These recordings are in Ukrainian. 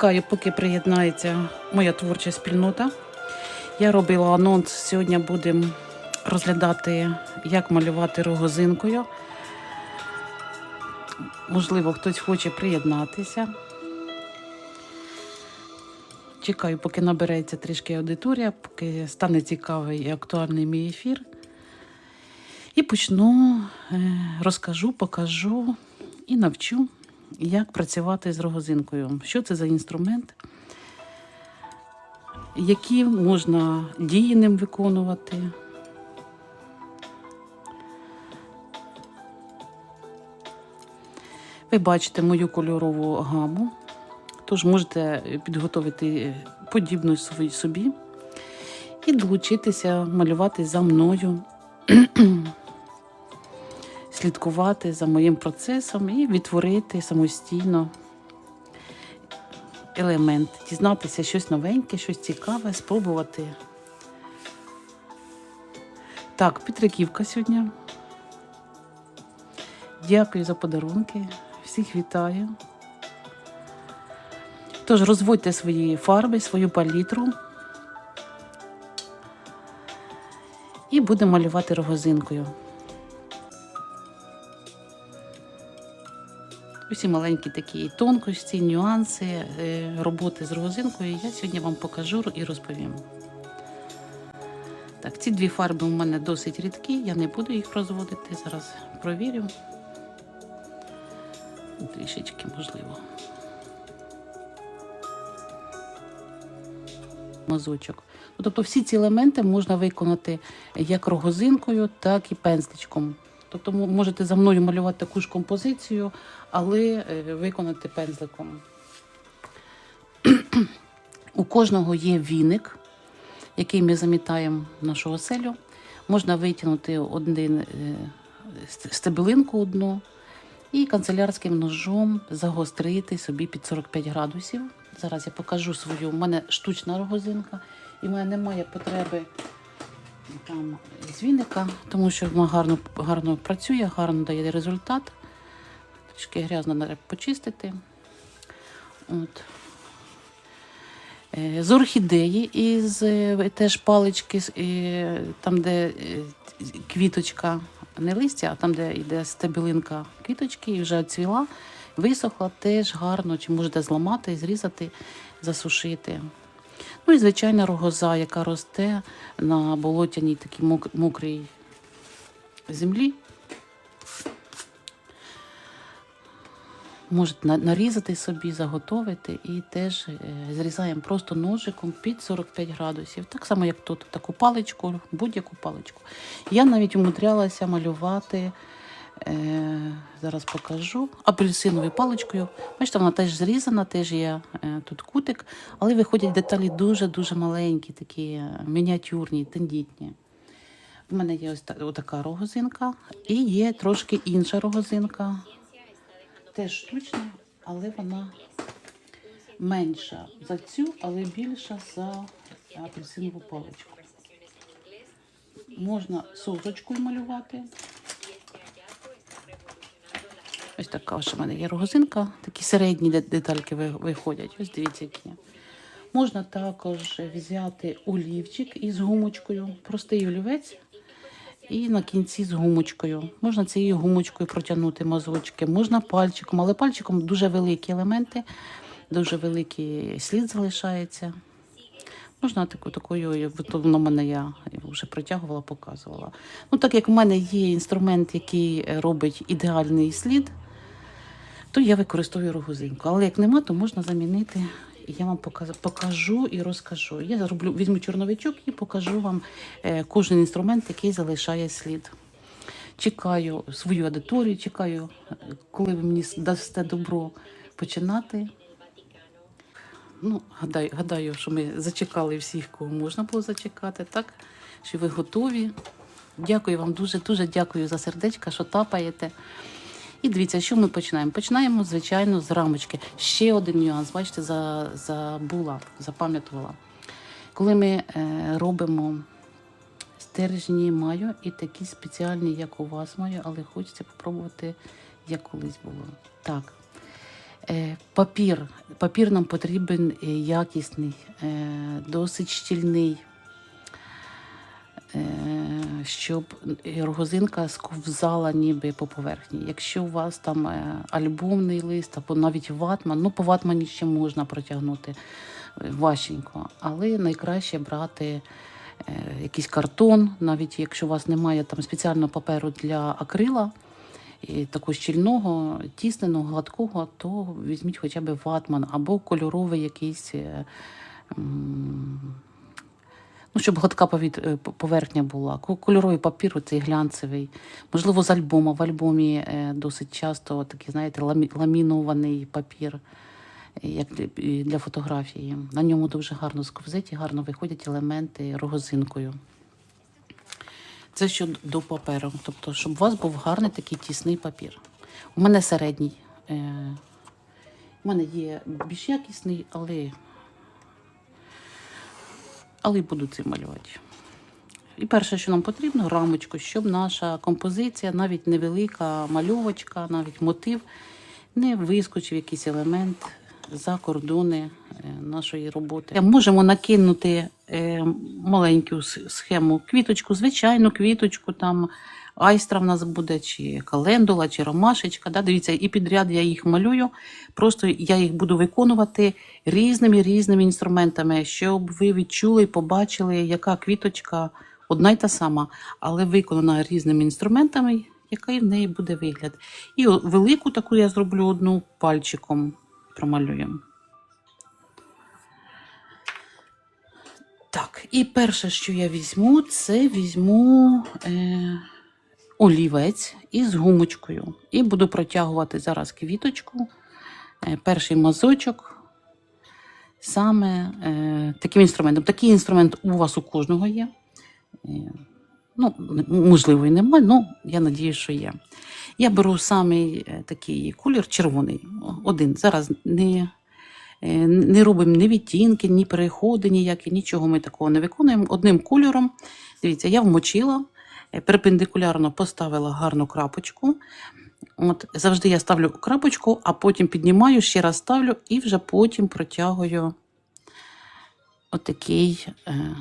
Чекаю, поки приєднається моя творча спільнота. Я робила анонс. Сьогодні будемо розглядати, як малювати рогозинкою. Можливо, хтось хоче приєднатися. Чекаю, поки набереться трішки аудиторія, поки стане цікавий і актуальний мій ефір. І почну, е, розкажу, покажу і навчу, як працювати з рогозинкою. Що це за інструмент, які можна дії ним виконувати. Ви бачите мою кольорову гаму, тож можете підготувати подібну собі і долучитися малювати за мною, слідкувати за моїм процесом і відтворити самостійно елемент, дізнатися щось новеньке, щось цікаве, спробувати. Так, Петриківка сьогодні. Дякую за подарунки. Всіх вітаю. Тож розводьте свої фарби, свою палітру. І будемо малювати рогозинкою. Усі маленькі такі тонкості, нюанси е, роботи з рогозинкою я сьогодні вам покажу і розповім. Так, ці дві фарби у мене досить рідкі, я не буду їх розводити. Зараз провірю. Трішечки можливо. Мазочок. Ну, Тобто всі ці елементи можна виконати як рогозинкою, так і пензличком. Тобто можете за мною малювати таку ж композицію, але е, виконати пензликом. У кожного є віник, який ми замітаємо в нашу оселю. Можна витягнути один е, стебелинку одну і канцелярським ножом загострити собі під 45 градусів. Зараз я покажу свою. У мене штучна рогозинка, і в мене немає потреби там з віника, тому що вона гарно, гарно працює, гарно дає результат. Трішки грязно треба почистити. От. Е, З орхідеї із е, теж палички, е, там, де квіточка, не листя, а там, де йде стебелинка квіточки, і вже цвіла, висохла теж гарно, чи можете зламати, зрізати, засушити. Ну і звичайна рогоза, яка росте на болотяній такій мокрій землі. Можете нарізати собі, заготовити і теж е, зрізаємо просто ножиком під 45 градусів. Так само, як тут, таку паличку, будь-яку паличку. Я навіть умудрялася малювати, зараз покажу, апельсиновою паличкою. Бачите, вона теж зрізана, теж є е, тут кутик, але виходять деталі дуже-дуже маленькі, такі е, мініатюрні, тендітні. У мене є ось та- така рогозинка і є трошки інша рогозинка теж штучна, але вона менша за цю, але більша за апельсинову паличку. Можна созочкою малювати. Ось така ось у мене є рогозинка, такі середні детальки виходять. Ось дивіться, які. Можна також взяти олівчик із гумочкою, простий олівець. І на кінці з гумочкою. Можна цією гумочкою протягнути мазочки, можна пальчиком, але пальчиком дуже великі елементи, дуже великий слід залишається. Можна таку, такою, то воно мене я вже протягувала, показувала. Ну, так як в мене є інструмент, який робить ідеальний слід, то я використовую рогозинку. Але як нема, то можна замінити. Я вам покажу і розкажу. Я зроблю, візьму чорновичок і покажу вам е, кожен інструмент, який залишає слід. Чекаю свою аудиторію, чекаю, коли ви мені дасте добро починати. Ну, гадаю, гадаю, що ми зачекали всіх, кого можна було зачекати, так? Що ви готові. Дякую вам дуже, дуже дякую за сердечка, що тапаєте. І дивіться, що ми починаємо? Починаємо, звичайно, з рамочки. Ще один нюанс, бачите, забула, запам'ятувала. Коли ми е, робимо стержні маю і такі спеціальні, як у вас маю, але хочеться спробувати, як колись було. Так. Е, Папір. Папір нам потрібен е, якісний, досить щільний, щоб рогозинка сковзала ніби по поверхні. Якщо у вас там е, альбомний лист або навіть ватман, ну по ватмані ще можна протягнути е, важченько, але найкраще брати е, якийсь картон, навіть якщо у вас немає там спеціального паперу для акрила, і такого щільного, тісненого, гладкого, то візьміть хоча б ватман або кольоровий якийсь. Ну, щоб гладка е, поверхня була. Кольоровий папір, цей глянцевий. Можливо, з альбома. В альбомі е, досить часто такий, знаєте, ламінований папір, як для, фотографії. На ньому дуже гарно сковзить і гарно виходять елементи рогозинкою. Це щодо паперу. Тобто, щоб у вас був гарний такий тісний папір. У мене середній. Е, у мене є більш якісний, але, але й буду цим малювати. І перше, що нам потрібно, рамочку, щоб наша композиція, навіть невелика мальовочка, навіть мотив, не вискочив якийсь елемент за кордони е, нашої роботи. Можемо накинути е, маленьку схему, квіточку, звичайну квіточку, там айстра в нас буде, чи календула, чи ромашечка. Да? Дивіться, і підряд я їх малюю. Просто я їх буду виконувати різними різними інструментами, щоб ви відчули і побачили, яка квіточка одна й та сама, але виконана різними інструментами, який в неї буде вигляд. І велику таку я зроблю одну пальчиком промалюємо. Так, і перше, що я візьму, це візьму е, олівець із гумочкою. І буду протягувати зараз квіточку, е, перший мазочок. Саме е, таким інструментом. Такий інструмент у вас у кожного є. Е, ну, можливо, і немає, але я надію, що є. Я беру самий е, такий колір червоний. Один. Зараз не, е, не робимо ні відтінки, ні переходи ніякі, нічого ми такого не виконуємо. Одним кольором. Дивіться, я вмочила, перпендикулярно поставила гарну крапочку. От, завжди я ставлю крапочку, а потім піднімаю, ще раз ставлю і вже потім протягую отакий е,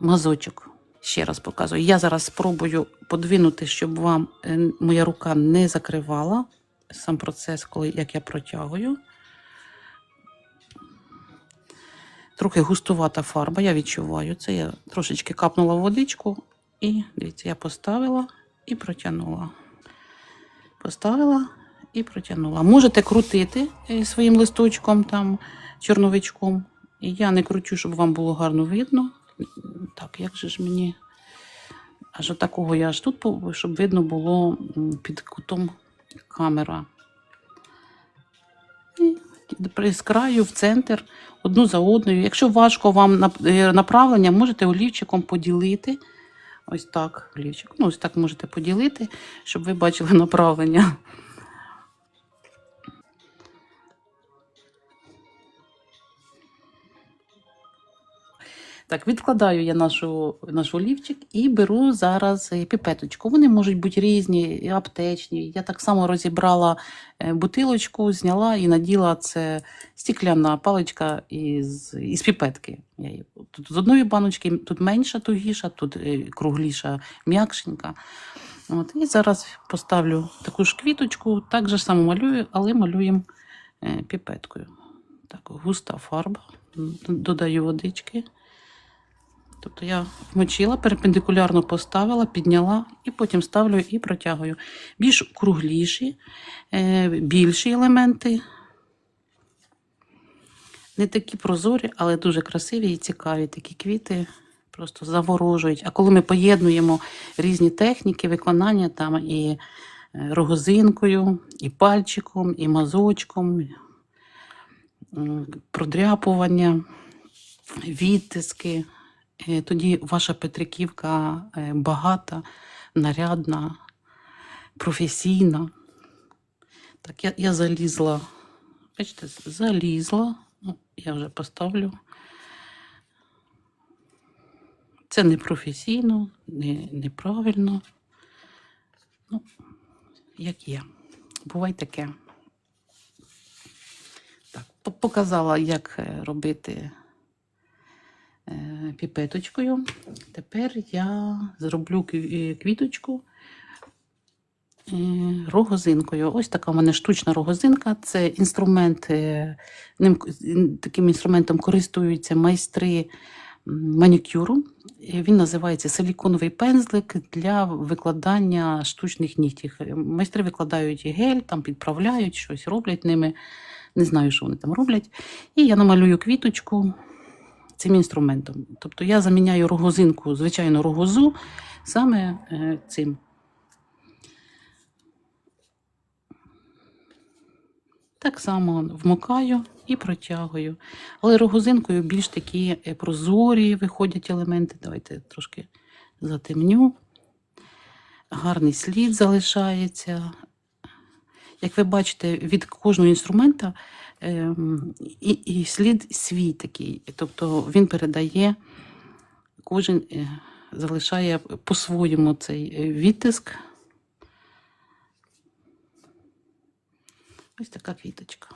мазочок. Ще раз показую. Я зараз спробую подвинути, щоб вам е, моя рука не закривала сам процес, коли як я протягую. Трохи густувата фарба, я відчуваю це. Я трошечки капнула водичку і дивіться, я поставила і протягнула. Поставила і протягнула. Можете крутити е, своїм листочком, там, чорновичком. І я не кручу, щоб вам було гарно видно. Так, як же ж мені. Аж такого я аж тут, щоб видно було під кутом камера. І з краю в центр, одну за одною. Якщо важко вам е, направлення, можете олівчиком поділити. Ось так, олівчик. Ну, ось так можете поділити, щоб ви бачили направлення. Так, відкладаю я нашу, наш олівчик і беру зараз е, піпеточку. Вони можуть бути різні, і аптечні. Я так само розібрала е, бутилочку, зняла і наділа це стікляна паличка із, із піпетки. Я її, тут з одної баночки тут менша, тугіша, тут е, кругліша, м'якшенька. От, і зараз поставлю таку ж квіточку, так же само малюю, але малюємо піпеткою. Так, густа фарба. Додаю водички. Тобто я вмочила, перпендикулярно поставила, підняла і потім ставлю і протягую. Більш кругліші, е, більші елементи. Не такі прозорі, але дуже красиві і цікаві такі квіти. Просто заворожують. А коли ми поєднуємо різні техніки виконання, там і е, рогозинкою, і пальчиком, і мазочком, продряпування, відтиски. Е, Тоді ваша Петриківка е, багата, нарядна, професійна. Так, я, я залізла. Бачите, залізла. Ну, я вже поставлю. Це не професійно, не, неправильно. Ну, як є. Буває таке. Так, показала, як е, робити піпеточкою. Тепер я зроблю е, квіточку е, рогозинкою. Ось така в мене штучна рогозинка. Це інструмент, е, ним, таким інструментом користуються майстри манікюру. Він називається силіконовий пензлик для викладання штучних нігтів. Майстри викладають гель, там підправляють щось, роблять ними. Не знаю, що вони там роблять. І я намалюю квіточку цим інструментом. Тобто я заміняю рогозинку, звичайну рогозу, саме е, цим. Так само вмикаю і протягую. Але рогозинкою більш такі е, прозорі виходять елементи. Давайте трошки затемню. Гарний слід залишається. Як ви бачите, від кожного інструмента ем, і, і слід свій такий. Тобто він передає, кожен е, залишає по-своєму цей е, відтиск. Ось така квіточка.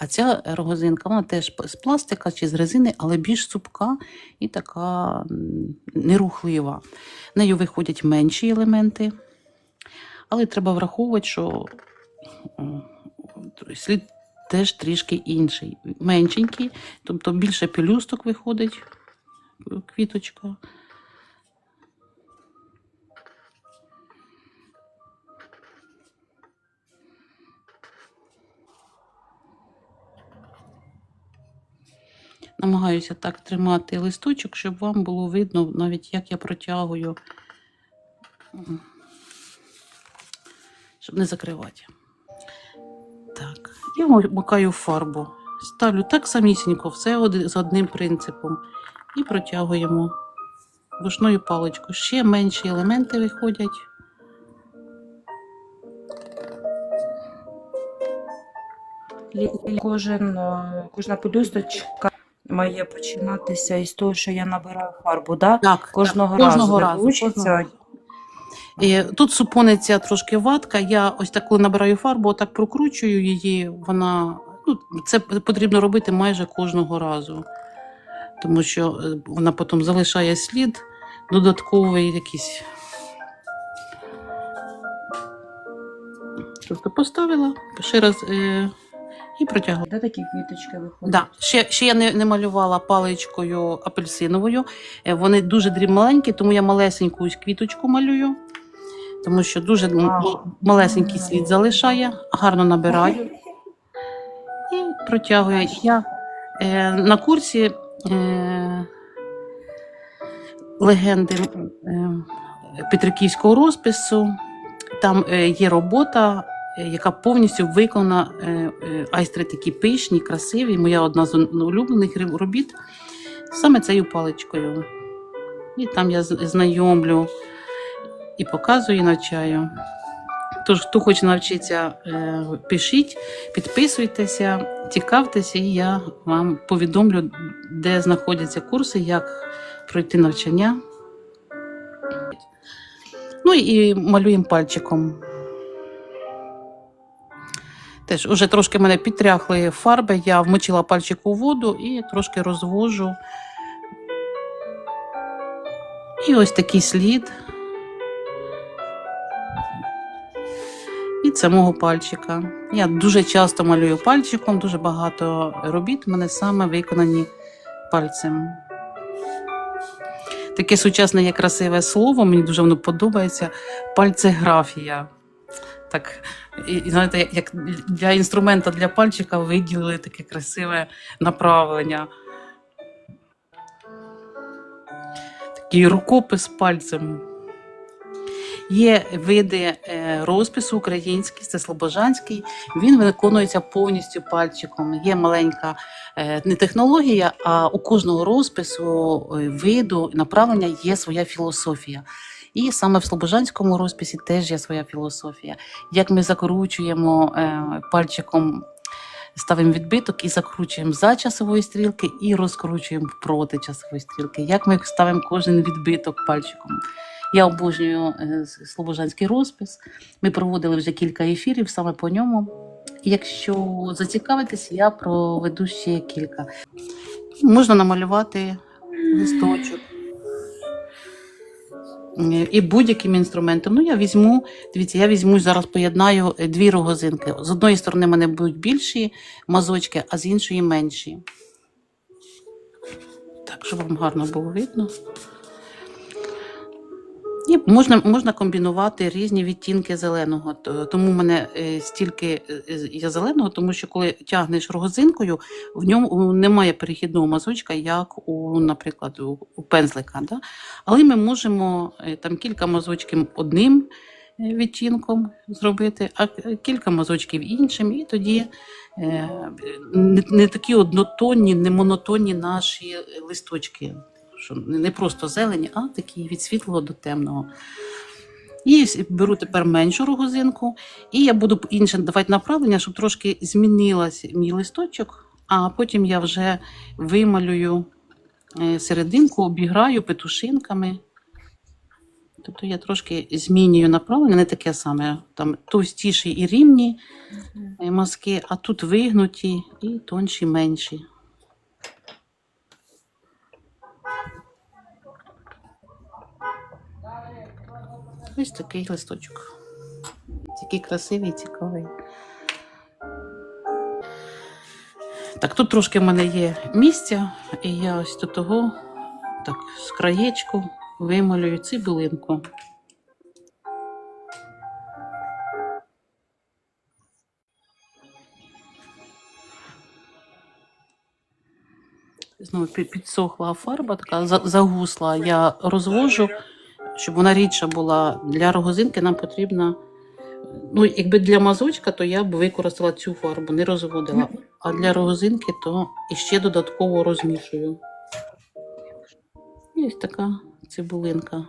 А ця рогозинка, вона теж з пластика чи з резини, але більш цупка і така нерухлива. Нею виходять менші елементи, але треба враховувати, що слід теж трішки інший, меншенький, тобто більше пелюсток виходить квіточка. Намагаюся так тримати листочок, щоб вам було видно навіть як я протягую, щоб не закривати. Я вмикаю фарбу. Ставлю так самісінько, все з одним принципом. І протягуємо ручною паличкою. Ще менші елементи виходять. Кожен, е, кожна пелюсточка має починатися із того, що я набираю фарбу, да? Так, Кожного, так, кожного разу. Кожного разу. І тут супониться трошки ватка. Я ось так, коли набираю фарбу, отак прокручую її. Вона ну, це потрібно робити майже кожного разу, тому що е, вона потім залишає слід додатковий якийсь. Тобто поставила ще раз е, і протягла. Де такі квіточки виходять? Да. Ще, ще я не, не малювала паличкою апельсиновою. Е, Вони дуже дріб маленькі, тому я малесеньку квіточку малюю, тому що дуже малесенький слід залишає, гарно набираю і протягую. Я е, на курсі е, легенди е, Петриківського розпису. Там е, є робота, е, яка повністю виконана. е, е, Айстри такі пишні, красиві. Моя одна з улюблених робіт саме цією паличкою. І там я знайомлю і показую, і навчаю. Тож, хто хоче навчитися, е, пишіть, підписуйтеся, цікавтеся, і я вам повідомлю, де знаходяться курси, як пройти навчання. Ну і малюємо пальчиком. Теж уже трошки мене підтряхли фарби, я вмочила пальчик у воду і трошки розвожу. І ось такий слід від самого пальчика. Я дуже часто малюю пальчиком, дуже багато робіт в мене саме виконані пальцем. Таке сучасне є красиве слово, мені дуже воно подобається. Пальцеграфія. Так, і знаєте, як для інструмента для пальчика виділили таке красиве направлення. Такий рукопис пальцем. Є види е, розпису український, це слобожанський. Він виконується повністю пальчиком. Є маленька е, не технологія, а у кожного розпису, е, виду, направлення є своя філософія. І саме в слобожанському розписі теж є своя філософія. Як ми закручуємо пальчиком, ставимо відбиток і закручуємо за часової стрілки і розкручуємо проти часової стрілки. Як ми ставимо кожен відбиток пальчиком. Я обожнюю е, слобожанський розпис. Ми проводили вже кілька ефірів саме по ньому. якщо зацікавитесь, я проведу ще кілька. Можна намалювати листочок. Е, І будь-яким інструментом. Ну, я візьму, дивіться, я візьму зараз поєднаю е, дві рогозинки. З одної сторони, в мене будуть більші мазочки, а з іншої менші. Так, щоб вам гарно було видно. І можна, можна комбінувати різні відтінки зеленого. Тому в мене е, стільки е, є зеленого, тому що коли тягнеш рогозинкою, в ньому немає перехідного мазочка, як у, наприклад, у, пензлика. Да? Але ми можемо е, там кілька мазочків одним е, відтінком зробити, а кілька мазочків іншим, і тоді е, не, не такі однотонні, не монотонні наші листочки. Що не просто зелені, а такі від світлого до темного. І беру тепер меншу рогозинку, і я буду інше давати направлення, щоб трошки змінилась мій листочок, а потім я вже вималюю е, серединку, обіграю петушинками. Тобто я трошки змінюю направлення, не таке саме, там товстіші і рівні е, мазки, а тут вигнуті і тонші, менші. Ось такий листочок. Такий красивий, цікавий. Так, тут трошки в мене є місця, і я ось до того, так, з краєчку вималюю цибулинку. Знову підсохла фарба, така загусла. Я розвожу, щоб вона рідша була. Для рогозинки нам потрібна. Ну, якби для мазочка, то я б використала цю фарбу, не розводила. А для рогозинки, то іще додатково розмішую. І ось така цибулинка.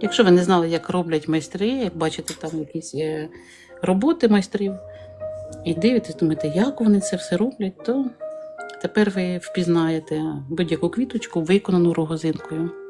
Якщо ви не знали, як роблять майстри, як бачите там якісь е, роботи майстрів, і дивитесь, думаєте, як вони це все роблять, то тепер ви впізнаєте будь-яку квіточку, виконану рогозинкою.